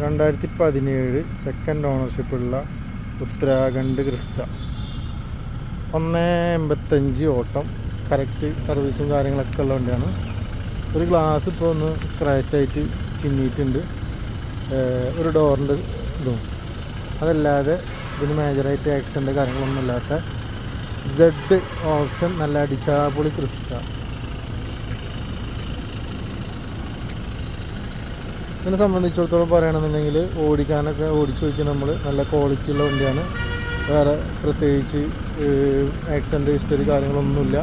രണ്ടായിരത്തി പതിനേഴ് second ഓണർഷിപ്പുള്ള Uttarakhand Crysta. ഒന്ന് എൺപത്തഞ്ച് ഓട്ടം കറക്റ്റ് സർവീസും കാര്യങ്ങളൊക്കെ ഉള്ള വണ്ടിയാണ്. ഒരു ഗ്ലാസ് ഇപ്പോൾ ഒന്ന് സ്ക്രാച്ച് ആയിട്ട് ചിന്നിയിട്ടുണ്ട്. ഒരു ഡോറിന്റെ ഇതും. അതല്ലാതെ ഇതിന് മേജറായിട്ട് ആക്സിഡന്റ് കാര്യങ്ങളൊന്നും ഇല്ലാത്ത സെഡ് ഓപ്ഷൻ നല്ല അടിച്ചാപൊളി ക്രിസ്റ്റ. ഇതിനെ സംബന്ധിച്ചിടത്തോളം പറയുകയാണെന്നുണ്ടെങ്കിൽ ഓടിക്കാനൊക്കെ ഓടിച്ചു നോക്കി നമ്മൾ നല്ല ക്വാളിറ്റി ഉള്ള വണ്ടിയാണ്. വേറെ പ്രത്യേകിച്ച് ആക്സിഡന്റ് ഹിസ്റ്ററി കാര്യങ്ങളൊന്നുമില്ല.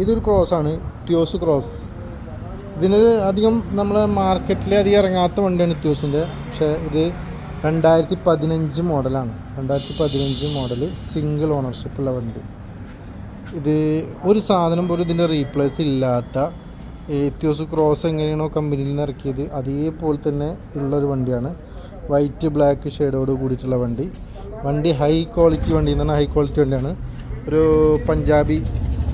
ഇതൊരു ക്രോസാണ് ത്യോസ് ക്രോസ് ഇതിന് അധികം നമ്മളെ മാർക്കറ്റിൽ അധികം ഇറങ്ങാത്ത വണ്ടിയാണ് ത്യോസിന്റെ പക്ഷേ ഇത് രണ്ടായിരത്തി പതിനഞ്ച് മോഡലാണ് രണ്ടായിരത്തി പതിനഞ്ച് മോഡൽ സിംഗിൾ ഓണർഷിപ്പുള്ള വണ്ടി. ഇത് ഒരു സാധനം പോലും ഇതിന്റെ റീപ്ലേസ് ഇല്ലാത്ത ത്യോസ് ക്രോസ് എങ്ങനെയാണോ കമ്പനിയിൽ നിന്ന് ഇറക്കിയത് അതേപോലെ തന്നെ ഉള്ളൊരു വണ്ടിയാണ്. വൈറ്റ് ബ്ലാക്ക് ഷെയ്ഡോട് കൂടിയിട്ടുള്ള വണ്ടി. വണ്ടി ഹൈ ക്വാളിറ്റി വണ്ടി എന്ന് പറഞ്ഞാൽ ഹൈ ക്വാളിറ്റി വണ്ടിയാണ്. ഒരു പഞ്ചാബി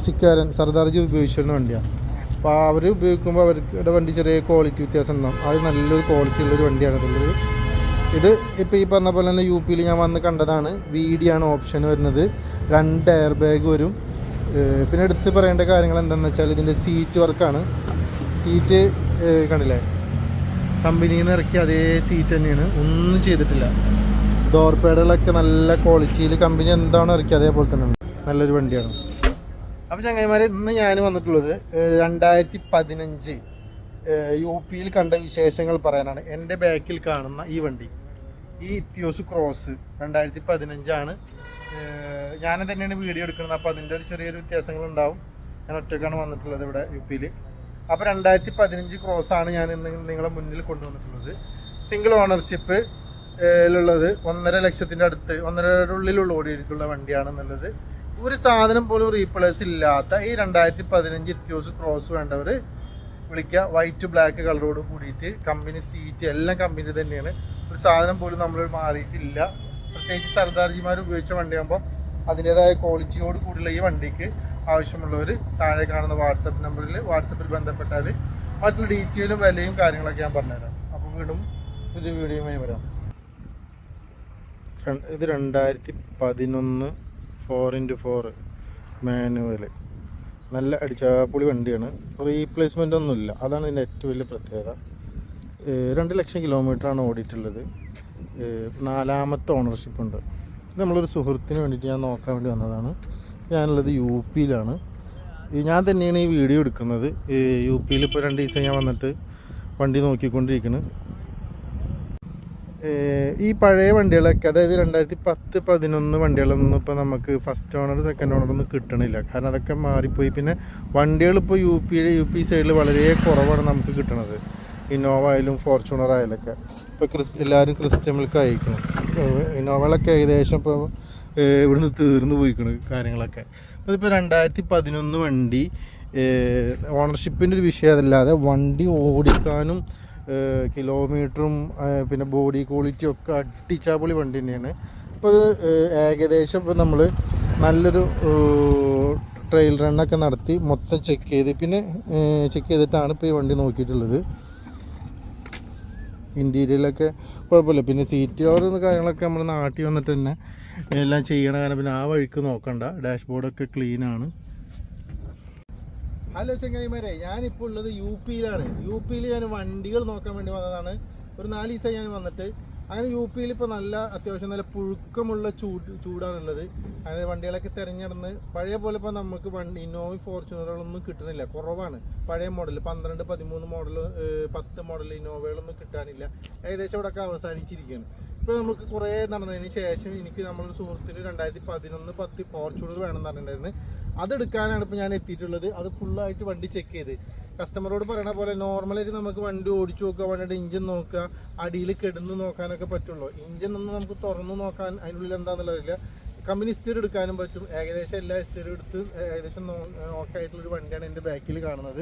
സിക്കാരൻ സർദാർജി ഉപയോഗിച്ചിരുന്ന വണ്ടിയാണ്. അപ്പോൾ അവർ ഉപയോഗിക്കുമ്പോൾ അവരുടെ വണ്ടി ചെറിയ ക്വാളിറ്റി വ്യത്യാസം ഉണ്ടാവും. അത് നല്ലൊരു ക്വാളിറ്റി ഉള്ളൊരു വണ്ടിയാണ്. ഇതിലുള്ളത് ഇത് ഇപ്പോൾ ഈ പറഞ്ഞ പോലെ തന്നെ യു പിയിൽ ഞാൻ വന്ന് കണ്ടതാണ്. വി ആണ് ഓപ്ഷൻ വരുന്നത്. രണ്ട് എയർ ബാഗ് വരും പിന്നെ എടുത്ത് പറയേണ്ട കാര്യങ്ങൾ എന്താണെന്ന് വെച്ചാൽ ഇതിന്റെ സീറ്റ് വർക്കാണ് സീറ്റ് കണ്ടില്ലേ? കമ്പനിയിൽ നിന്ന് ഇറക്കിയ അതേ സീറ്റ് തന്നെയാണ്. ഒന്നും ചെയ്തിട്ടില്ല. ഡോർ പേഡുകളൊക്കെ നല്ല ക്വാളിറ്റിയിൽ കമ്പനി എന്താണോ ഇറക്കിയത് അതേപോലെ തന്നെ നല്ലൊരു വണ്ടിയാണ്. അപ്പോൾ ചങ്ങായിമാരെ ഇന്ന് ഞാൻ വന്നിട്ടുള്ളത് രണ്ടായിരത്തി പതിനഞ്ച് യു പിയിൽ കണ്ട വിശേഷങ്ങൾ പറയാനാണ്. എന്റെ ബാക്കിൽ കാണുന്ന ഈ വണ്ടി ഈ ഇത്യോസ് ക്രോസ് രണ്ടായിരത്തി പതിനഞ്ചാണ് ഞാൻ തന്നെയാണ് വീഡിയോ എടുക്കുന്നത്. അപ്പോൾ അതിന്റെ ഒരു ചെറിയൊരു വ്യത്യാസങ്ങളുണ്ടാവും. ഞാൻ ഒറ്റയ്ക്കാണ് വന്നിട്ടുള്ളത് ഇവിടെ യു പിയിൽ. അപ്പോൾ രണ്ടായിരത്തി പതിനഞ്ച് ക്രോസാണ് ഞാൻ ഇന്ന് നിങ്ങളെ മുന്നിൽ കൊണ്ടുവന്നിട്ടുള്ളത്. സിംഗിൾ ഓണർഷിപ്പ് ഉള്ളത് ഒന്നര ലക്ഷത്തിന്റെ അടുത്ത് ഒന്നരയുടെ ഉള്ളിലുള്ള ഓടിയിട്ടുള്ള വണ്ടിയാണെന്നുള്ളത് ഒരു സാധനം പോലും റീപ്ലേസ് ഇല്ലാത്ത ഈ രണ്ടായിരത്തി പതിനഞ്ച് ഇത്യോസ് ക്രോസ് വേണ്ടവർ വിളിക്കുക വൈറ്റ് ബ്ലാക്ക് കളറോട് കൂടിയിട്ട് കമ്പനി സീറ്റ് എല്ലാം കമ്പനി തന്നെയാണ്. ഒരു സാധനം പോലും നമ്മൾ മാറിയിട്ടില്ല. പ്രത്യേകിച്ച് സർദാർജിമാർ ഉപയോഗിച്ച വണ്ടിയാകുമ്പോൾ അതിന്റേതായ ക്വാളിറ്റിയോട് കൂടിയുള്ള ഈ വണ്ടിക്ക് ആവശ്യമുള്ളവർ താഴെ കാണുന്ന വാട്സപ്പ് നമ്പറിൽ വാട്സപ്പിൽ ബന്ധപ്പെട്ടാൽ മറ്റുള്ള ഡീറ്റെയിലും വിലയും കാര്യങ്ങളൊക്കെ ഞാൻ പറഞ്ഞുതരാം. അപ്പോൾ വീണ്ടും പുതിയ വീഡിയോയുമായി വരാം. ഇത് രണ്ടായിരത്തി പതിനൊന്ന് ഫോർ ഇന്റു ഫോർ മാനുവൽ നല്ല അടിച്ചാപ്പൊളി വണ്ടിയാണ്. റീപ്ലേസ്മെന്റ് ഒന്നുമില്ല. അതാണ് ഇതിന്റെ ഏറ്റവും വലിയ പ്രത്യേകത. രണ്ട് ലക്ഷം കിലോമീറ്ററാണ് ഓടിയിട്ടുള്ളത്. നാലാമത്തെ ഓണർഷിപ്പ് ഉണ്ട്. ഇത് നമ്മളൊരു സുഹൃത്തിന് വേണ്ടിയിട്ട് ഞാൻ നോക്കാൻ വേണ്ടി വന്നതാണ്. ഞാനുള്ളത് യു പിയിലാണ്. ഞാൻ തന്നെയാണ് ഈ വീഡിയോ എടുക്കുന്നത്. യു പിയിൽ ഇപ്പോൾ രണ്ട് ദിവസം ഞാൻ വന്നിട്ട് വണ്ടി നോക്കിക്കൊണ്ടിരിക്കുന്നത് ഈ പഴയ വണ്ടികളൊക്കെ അതായത് രണ്ടായിരത്തി പത്ത് പതിനൊന്ന് വണ്ടികളൊന്നും ഇപ്പോൾ നമുക്ക് ഫസ്റ്റ് ഓണർ സെക്കൻഡ് ഓണർ ഒന്നും കിട്ടണില്ല. കാരണം അതൊക്കെ മാറിപ്പോയി. പിന്നെ വണ്ടികൾ ഇപ്പോൾ യു പി യു പി സൈഡിൽ വളരെ കുറവാണ് നമുക്ക് കിട്ടണത്. ഇന്നോവ ആയാലും ഫോർച്യൂണർ ആയാലൊക്കെ. ഇപ്പോൾ ക്രിസ് എല്ലാവരും ക്രിസ്റ്റമിൽക്ക് അയക്കണം ഇന്നോവകളൊക്കെ ഏകദേശം ഇപ്പോൾ ഇവിടുന്ന് തീർന്നു പോയിക്കണ് കാര്യങ്ങളൊക്കെ. അപ്പോൾ ഇതിപ്പോൾ രണ്ടായിരത്തി പതിനൊന്ന് വണ്ടി ഓണർഷിപ്പിന്റെ ഒരു വിഷയം അതല്ലാതെ വണ്ടി ഓടിക്കാനും കിലോമീറ്ററും പിന്നെ ബോഡി ക്വാളിറ്റിയും ഒക്കെ അടിച്ചാപ്പൊളി വണ്ടി തന്നെയാണ്. അപ്പോൾ ഏകദേശം ഇപ്പോൾ നമ്മൾ നല്ലൊരു ട്രെയിൽ റണ്ണൊക്കെ നടത്തി മൊത്തം ചെക്ക് ചെയ്ത് പിന്നെ ചെക്ക് ചെയ്തിട്ടാണ് ഇപ്പോൾ ഈ വണ്ടി നോക്കിയിട്ടുള്ളത്. ഇന്റീരിയലൊക്കെ കുഴപ്പമില്ല. പിന്നെ സീറ്റ് കവർ കാര്യങ്ങളൊക്കെ നമ്മൾ നാട്ടിൽ വന്നിട്ട് തന്നെ എല്ലാം ചെയ്യണ കാരണം പിന്നെ ആ വഴിക്ക് നോക്കണ്ട. ഡാഷ്ബോർഡൊക്കെ ക്ലീനാണ് ഹലോ ചങ്ങായിമാരെ ഞാനിപ്പോൾ ഉള്ളത് യു പിയിലാണ്. യു പിയിൽ ഞാൻ വണ്ടികൾ നോക്കാൻ വേണ്ടി വന്നതാണ്. ഒരു നാല് ദിവസമായി ഞാൻ വന്നിട്ട്. അങ്ങനെ യു പിയിൽ ഇപ്പോൾ നല്ല അത്യാവശ്യം നല്ല പുഴുക്കമുള്ള ചൂട് ചൂടാണുള്ളത്. അങ്ങനെ വണ്ടികളൊക്കെ തിരഞ്ഞെടുന്ന് പഴയ പോലെ ഇപ്പോൾ നമുക്ക് വണ്ടി ഇന്നോവ ഫോർച്യൂണറുകളൊന്നും കിട്ടുന്നില്ല കുറവാണ്. പഴയ മോഡൽ പന്ത്രണ്ട് പതിമൂന്ന് മോഡൽ പത്ത് മോഡൽ ഇന്നോവകളൊന്നും കിട്ടാനില്ല. ഏകദേശം ഇവിടെയൊക്കെ അവസാനിച്ചിരിക്കുകയാണ് ഇപ്പോൾ നമുക്ക് കുറേ നടന്നതിന് ശേഷം എനിക്ക് നമ്മളൊരു സുഹൃത്തിന് രണ്ടായിരത്തി പതിനൊന്ന് പത്ത് ഫോർച്യൂണർ വേണമെന്ന് പറഞ്ഞിട്ടുണ്ടായിരുന്നു. അതെടുക്കാനാണ് ഇപ്പോൾ ഞാൻ എത്തിയിട്ടുള്ളത്. അത് ഫുള്ളായിട്ട് വണ്ടി ചെക്ക് ചെയ്ത്. കസ്റ്റമറോട് പറയണ പോലെ നോർമലായിട്ട് നമുക്ക് വണ്ടി ഓടിച്ചു നോക്കുക വണ്ടിയുടെ ഇഞ്ചിൻ നോക്കുക അടിയിൽ കിടന്ന് നോക്കാനൊക്കെ പറ്റുള്ളൂ. ഇഞ്ചിൻ ഒന്ന് നമുക്ക് തുറന്ന് നോക്കാൻ അതിനുള്ളിൽ എന്താണെന്നുള്ളതില്ല കമ്പനി സ്റ്റീർ എടുക്കാനും പറ്റും. ഏകദേശം എല്ലാ ഹിസ്റ്ററി എടുത്ത് ഏകദേശം ഓക്കെ ആയിട്ടുള്ളൊരു വണ്ടിയാണ് എന്റെ ബാക്കിൽ കാണുന്നത്.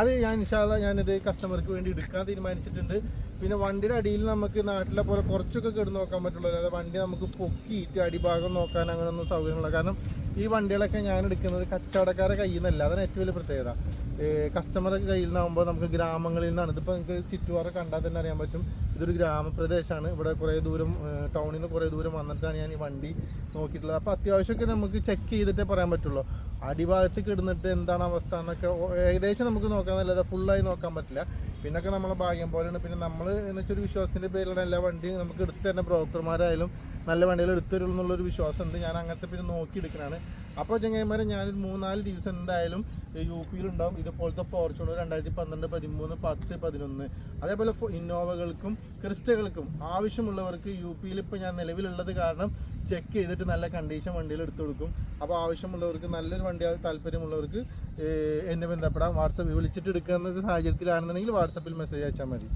അത് ഞാൻ ഇൻഷാല്ല ഞാനിത് കസ്റ്റമർക്ക് വേണ്ടി എടുക്കാൻ തീരുമാനിച്ചിട്ടുണ്ട്. പിന്നെ വണ്ടിയുടെ അടിയിൽ നമുക്ക് നാട്ടിലെ പോലെ കുറച്ചൊക്കെ കെടുന്ന് നോക്കാൻ പറ്റുള്ളൂ. അല്ലാതെ വണ്ടി നമുക്ക് പൊക്കിയിട്ട് അടിഭാഗം നോക്കാൻ അങ്ങനെയൊന്നും സൗകര്യമുള്ള കാരണം ഈ വണ്ടികളൊക്കെ ഞാൻ എടുക്കുന്നത് കച്ചവടക്കാരെ കയ്യിൽ നിന്നല്ല. അതാണ് ഏറ്റവും വലിയ പ്രത്യേകത. കസ്റ്റമറുടെ കയ്യിൽ നിന്നാകുമ്പോൾ നമുക്ക് ഗ്രാമങ്ങളിൽ നിന്നാണ്. ഇതിപ്പോൾ നിങ്ങൾക്ക് ചുറ്റുപാറ കണ്ടാൽ തന്നെ അറിയാൻ പറ്റും. ഇതൊരു ഗ്രാമപ്രദേശമാണ് ഇവിടെ കുറേ ദൂരം ടൗണിൽ നിന്ന് കുറേ ദൂരം വന്നിട്ടാണ് ഞാൻ ഈ വണ്ടി നോക്കിയിട്ടുള്ളത്. അപ്പോൾ അത്യാവശ്യമൊക്കെ നമുക്ക് ചെക്ക് ചെയ്തിട്ടേ പറയാൻ പറ്റുള്ളൂ. അടിഭാഗത്ത് കിടന്നിട്ട് എന്താണ് അവസ്ഥ എന്നൊക്കെ ഏകദേശം നമുക്ക് നോക്കാന്നല്ലാതെ ഫുള്ളായി നോക്കാൻ പറ്റില്ല. പിന്നൊക്കെ നമ്മളെ ഭാഗ്യം പോലെയാണ്. പിന്നെ നമ്മൾ എന്ന് വെച്ചൊരു വിശ്വാസത്തിന്റെ പേരിലാണ് എല്ലാ വണ്ടിയും നമുക്ക് എടുത്ത് തന്നെ ബ്രോക്കർമാരായാലും നല്ല വണ്ടികൾ എടുത്തരുള്ളൂ എന്നുള്ളൊരു വിശ്വാസമുണ്ട്. ഞാൻ അങ്ങനത്തെ പിന്നെ നോക്കി എടുക്കണതാണ് അപ്പോൾ ചങ്ങായിമാരെ ഞാനൊരു മൂന്നാൽ ദിവസം എന്തായാലും യു പിയിലുണ്ടാവും. ഇതുപോലത്തെ ഫോർച്യൂണർ രണ്ടായിരത്തി പന്ത്രണ്ട് പതിമൂന്ന് പത്ത് പതിനൊന്ന്. അതേപോലെ ഇന്നോവകൾക്കും ക്രിസ്റ്റകൾക്കും ആവശ്യമുള്ളവർക്ക് യു പിയിൽ ഇപ്പോൾ ഞാൻ നിലവിലുള്ളത് കാരണം ചെക്ക് ചെയ്തിട്ട് നല്ല കണ്ടീഷൻ വണ്ടിയിൽ എടുത്തു കൊടുക്കും. അപ്പോൾ ആവശ്യമുള്ളവർക്ക് നല്ലൊരു വണ്ടി താല്പര്യമുള്ളവർക്ക് ഏഹ് എന്നെ ബന്ധപ്പെടാം. വാട്സപ്പ് വിളിച്ചിട്ട് എടുക്കുന്ന സാഹചര്യത്തിലാണെന്നുണ്ടെങ്കിൽ വാട്സപ്പിൽ മെസ്സേജ് അയച്ചാൽ മതി.